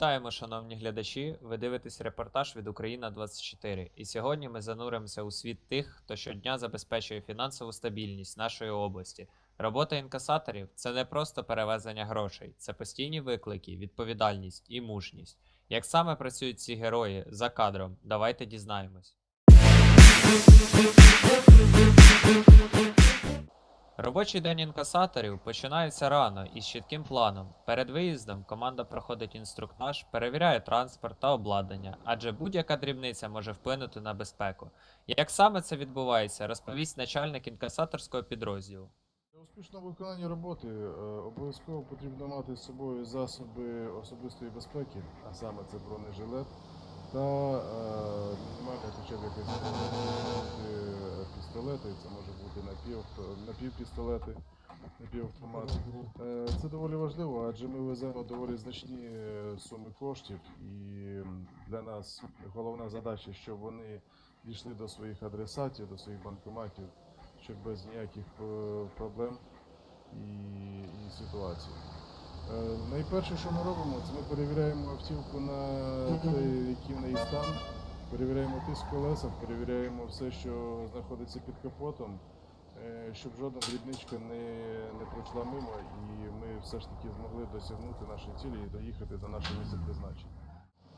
Вітаємо, шановні глядачі. Ви дивитесь репортаж від Україна 24. І сьогодні ми зануримося у світ тих, хто щодня забезпечує фінансову стабільність нашої області. Робота інкасаторів це не просто перевезення грошей, це постійні виклики, відповідальність і мужність. Як саме працюють ці герої за кадром? Давайте дізнаємось. Робочий день інкасаторів починається рано і з чітким планом. Перед виїздом команда проходить інструктаж, перевіряє транспорт та обладнання, адже будь-яка дрібниця може вплинути на безпеку. Як саме це відбувається, розповість начальник інкасаторського підрозділу. Для успішного виконання роботи е, обов'язково потрібно мати з собою засоби особистої безпеки, а саме це бронежилет та е, мінімальна хоча б пістолети, це може бути напів, напівпістолети, напівавтомати. Е, Це доволі важливо, адже ми веземо доволі значні е, суми коштів, і для нас головна задача, щоб вони дійшли до своїх адресатів, до своїх банкоматів щоб без ніяких е, проблем і, і ситуацій. Е, Найперше, що ми робимо, це ми перевіряємо автівку на те, який в неї стан, перевіряємо тиск в колесах, перевіряємо все, що знаходиться під капотом, е, щоб жодна дрібничка не, не пройшла мимо, і ми все ж таки змогли досягнути нашої цілі і доїхати до нашого місця призначення.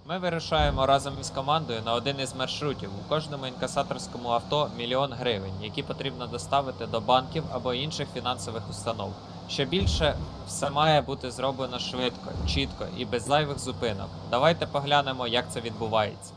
Ми вирушаємо разом із командою на один із маршрутів. У кожному інкасаторському авто мільйон гривень, які потрібно доставити до банків або інших фінансових установ. Що більше, все має бути зроблено швидко, чітко і без зайвих зупинок. Давайте поглянемо, як це відбувається.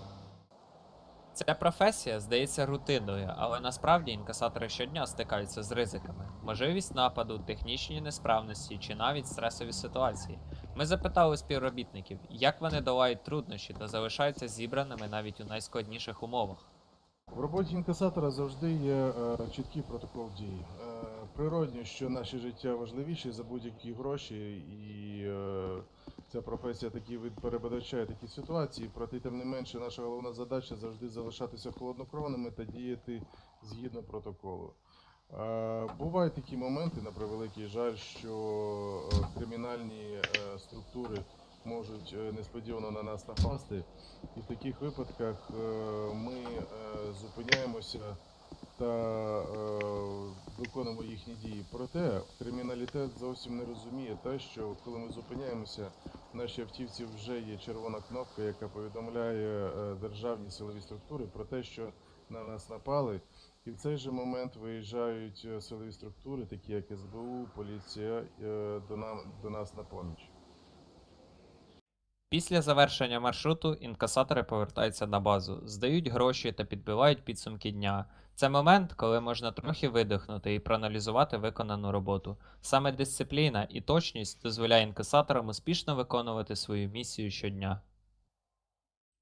Ця професія здається рутинною, але насправді інкасатори щодня стикаються з ризиками: можливість нападу, технічні несправності чи навіть стресові ситуації. Ми запитали співробітників, як вони долають труднощі та залишаються зібраними навіть у найскладніших умовах. В роботі інкасатора завжди є е, чіткий протокол дій. Е, природньо, що наше життя важливіше за будь-які гроші, і е, ця професія такий вид передбачає такі ситуації. Проте, тим не менше, наша головна задача завжди залишатися холоднокровними та діяти згідно протоколу. Е, бувають такі моменти, на превеликий жаль, що е, кримінальні е, структури можуть несподівано на нас напасти. І в таких випадках ми зупиняємося та е, виконуємо їхні дії. Проте криміналітет зовсім не розуміє те, що коли ми зупиняємося, в нашій автівці вже є червона кнопка, яка повідомляє е, державні силові структури про те, що на нас напали. І в цей же момент виїжджають е, силові структури, такі як СБУ, поліція, е, до, нам, до нас на поміч. Після завершення маршруту інкасатори повертаються на базу, здають гроші та підбивають підсумки дня. Це момент, коли можна трохи видихнути і проаналізувати виконану роботу. Саме дисципліна і точність дозволяє інкасаторам успішно виконувати свою місію щодня.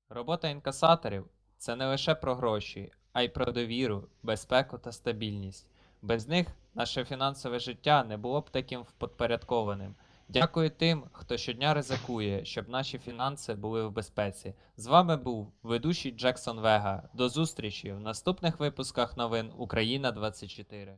Робота інкасаторів це не лише про гроші, а й про довіру, безпеку та стабільність. Без них наше фінансове життя не було б таким впорядкованим. Дякую тим, хто щодня ризикує, щоб наші фінанси були в безпеці. З вами був ведучий Джексон Вега. До зустрічі в наступних випусках новин Україна 24.